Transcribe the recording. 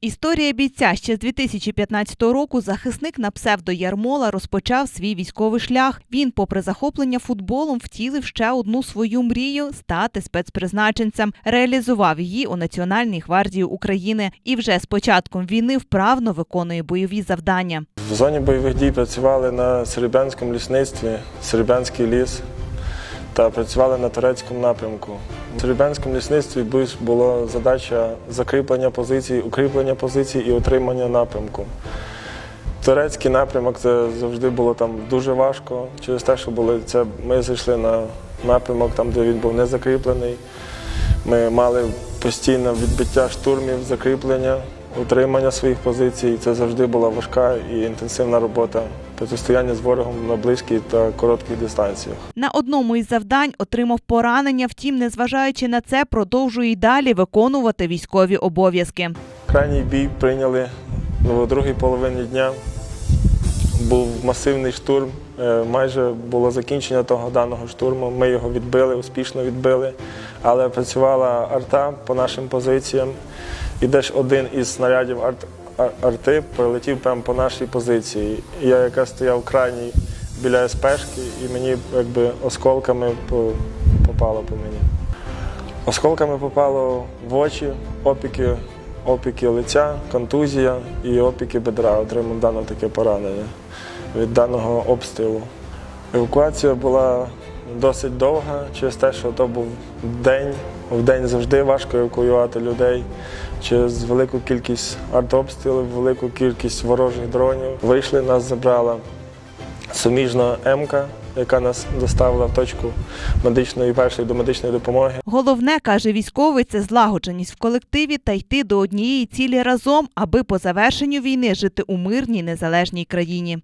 Історія бійця ще з 2015 року захисник на псевдо Ярмола розпочав свій військовий шлях. Він, попри захоплення футболом, втілив ще одну свою мрію стати спецпризначенцем. Реалізував її у Національній гвардії України і вже з початком війни вправно виконує бойові завдання. В зоні бойових дій працювали на Серебрянському лісництві, Серебрянський ліс та працювали на турецькому напрямку. В Серебрянському лісництві була задача закріплення позицій, укріплення позицій і отримання напрямку. Турецький напрямок це завжди було там дуже важко через те, що були це. Ми зайшли на напрямок, там, де він був не закріплений. Ми мали постійне відбиття штурмів, закріплення, утримання своїх позицій. Це завжди була важка і інтенсивна робота протистояння з ворогом на близькій та коротких дистанціях. На одному із завдань отримав поранення, втім, незважаючи на це, продовжує й далі виконувати військові обов'язки. Крайній бій прийняли о другій половині дня. Був масивний штурм. е, Майже було закінчення того даного штурму. Ми його відбили, успішно відбили. Але працювала арта по нашим позиціям. І десь один із снарядів арти прилетів прямо по нашій позиції. Я якраз стояв крайній біля СПшки, і мені якби осколками попало по мені. Осколками попало в очі, опіки, опіки лиця, контузія і опіки бедра. Отримав дане таке поранення від даного обстрілу. Евакуація була досить довга через те, що то був день. В день завжди важко евакуювати людей через велику кількість артобстрілів, велику кількість ворожих дронів. Вийшли, нас забрала суміжна МК, яка нас доставила в точку медичної першої домедичної допомоги. Головне, каже військовий, це злагодженість в колективі та йти до однієї цілі разом, аби по завершенню війни жити у мирній незалежній країні.